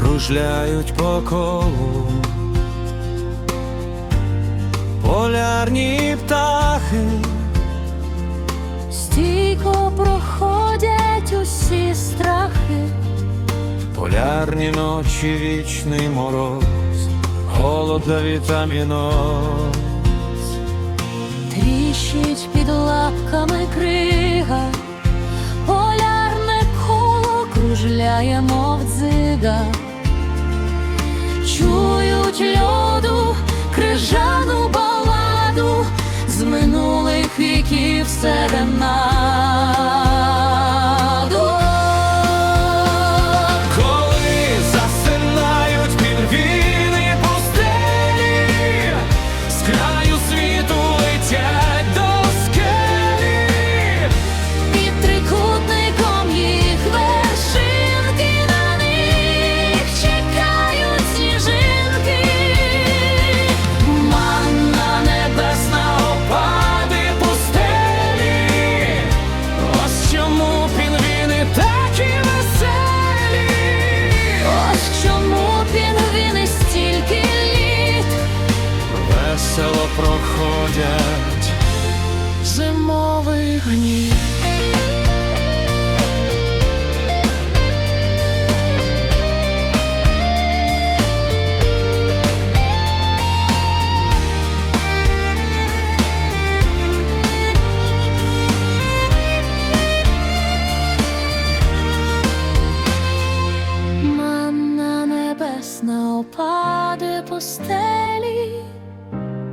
кружляють по колу. Полярні птахи, Стійко проходять усі страхи, полярні ночі, вічний мороз, голод та вітаміноз. тріщить під лапками крига, полярне коло кружляє, мов дзига. Чують льоду, крижану баладу з минулих віків серенаду. Гніт. манна небесна опаде по стелі.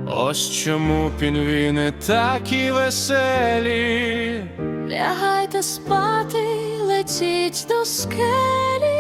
Ось чому пінгвіни такі веселі. Лягайте спати, летіть до скелі.